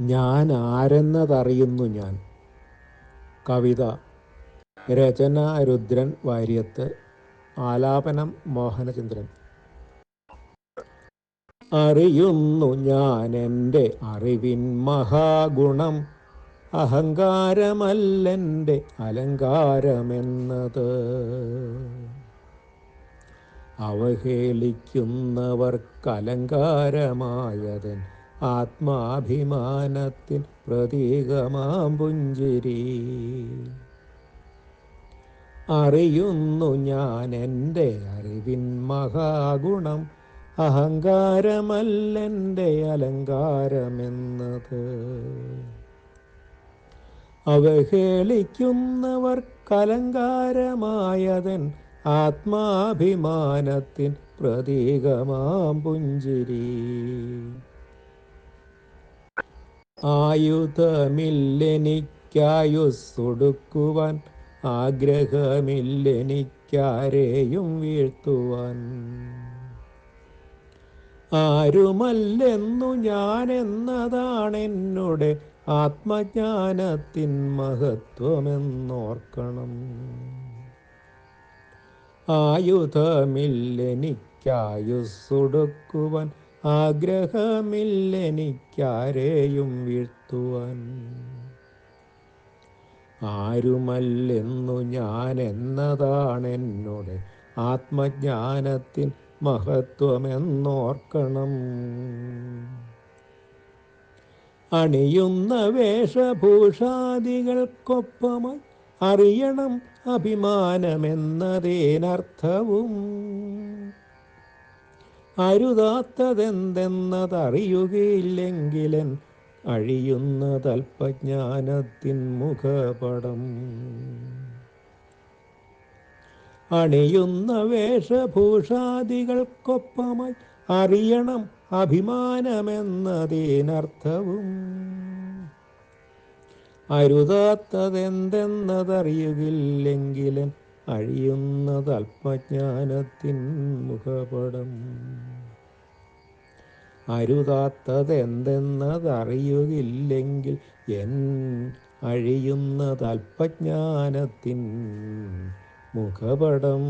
ഞാൻ ആരെന്നതറിയുന്നു ഞാൻ. കവിത രചന രുദ്രൻ വാര്യത്ത് ആലാപനം മോഹനചന്ദ്രൻ. അറിയുന്നു ഞാൻ എന്റെ അറിവിൻ മഹാഗുണം അഹങ്കാരമല്ലെന്റെ അലങ്കാരമെന്നത്. അവഹേളിക്കുന്നവർക്കലങ്കാരമായതൻ ആത്മാഭിമാനത്തിൻ പ്രതീകമാം പുഞ്ചിരി. അറിയുന്നു ഞാൻ എന്റെ അറിവിൻ മഹാഗുണം അഹങ്കാരമല്ലെന്റെ അലങ്കാരമെന്നത്. അവഹേളിക്കുന്നവർ കലങ്കാരമായതൻ ആത്മാഭിമാനത്തിൻ പ്രതീകമാം പുഞ്ചിരി. ആയുധമില്ലെനിക്കായുസ്സൊടുക്കുവാൻ ആഗ്രഹമില്ലെനിക്കാരെയും വീഴ്ത്തുവാൻ. ആരുമല്ലെന്നു ഞാനെന്നതാണെന്നുടെ ആത്മജ്ഞാനത്തിൻ മഹത്വമെന്നോർക്കണം. ആയുധമില്ലെനിക്കായുസ്സൊടുക്കുവാൻ ആഗ്രഹമില്ലെനിക്കാരെയും വീഴ്ത്തുവാൻ. ആരുമല്ലെന്നു ഞാൻ എന്നതാണ് എന്നോട് ആത്മജ്ഞാനത്തിൻ മഹത്വമെന്നോർക്കണം. അണിയുന്ന വേഷഭൂഷാദികൾക്കൊപ്പമായി അറിയണം അഭിമാനമെന്നതേനർത്ഥവും. അരുതാത്തതെന്തെന്നതറിയുകയില്ലെങ്കിലൻ അഴിയുന്നതൽപജ്ഞാനത്തിൻ മുഖപടം. അണിയുന്ന വേഷഭൂഷാദികൾക്കൊപ്പമായി അറിയണം അഭിമാനമെന്നതേനർത്ഥവും. അരുതാത്തതെന്തെന്നതറിയുകില്ലെങ്കിലൻ അഴിയുന്നതൽപ്പജ്ഞാനത്തിൻ മുഖപടം. അരുതാത്തതെന്തെന്നതറിയുകില്ലെങ്കിൽ എൻ അഴിയുന്ന അല്പജ്ഞാനത്തിൻ മുഖപടം.